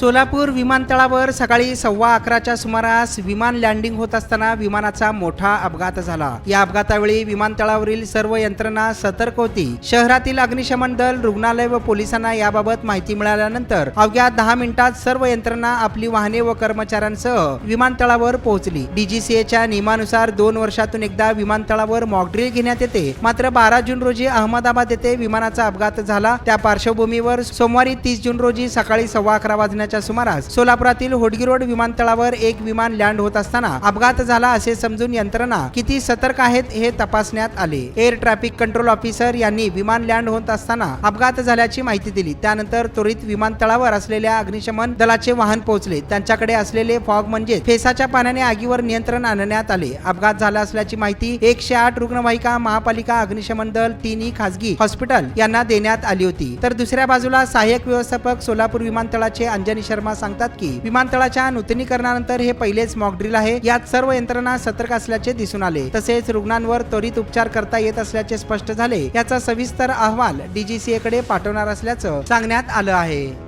सोलापूर विमानतळावर सकाळी सव्वा अकराच्या सुमारास विमान लँडिंग होत असताना विमानाचा मोठा अपघात झाला. या अपघातावेळी विमानतळावरील सर्व यंत्रणा सतर्क होती. शहरातील अग्निशमन दल रुग्णालय व पोलिसांना याबाबत माहिती मिळाल्यानंतर अवघ्या दहा मिनिटात सर्व यंत्रणा आपली वाहने व कर्मचाऱ्यांसह विमानतळावर पोहोचली. डीजीसीएच्या नियमानुसार दोन वर्षातून एकदा विमानतळावर मॉकड्रिल घेण्यात येते. मात्र बारा जून रोजी अहमदाबाद येथे विमानाचा अपघात झाला. त्या पार्श्वभूमीवर सोमवारी तीस जून रोजी सकाळी सव्वा अकरा वाजण्याच्या सुमारास सोलापुरातील होडगी रोड विमानतळावर एक विमान लँड होत असताना अपघात झाला असे समजून यंत्रणा किती सतर्क आहेत हे तपासण्यात आले. एअर ट्रॅफिक कंट्रोल ऑफिसर यांनी विमान लँड होत असताना अपघात झाल्याची माहिती दिली. त्यानंतर त्वरित विमानतळावर असलेल्या अग्निशमन दलाचे वाहन पोहोचले. त्यांच्याकडे असलेले फॉग म्हणजे फेसाच्या पाण्याने आगीवर नियंत्रण आणण्यात आले. अपघात झाला असल्याची माहिती एकशे आठ रुग्णवाहिका महापालिका अग्निशमन दल तिन्ही खासगी हॉस्पिटल यांना देण्यात आली होती. तर दुसऱ्या बाजूला सहाय्यक व्यवस्थापक सोलापूर विमानतळाचे अंजनी शर्मा सांगतात की विमानतळाच्या नूतनीकरणानंतर हे पहिलेच मॉकड्रिल आहे. यात सर्व यंत्रणा सतर्क असल्याचे दिसून आले. तसेच रुग्णांवर त्वरित उपचार करता येत असल्याचे स्पष्ट झाले. याचा सविस्तर अहवाल डीजीसीए कडे पाठवणार असल्याचं सांगण्यात आलं आहे.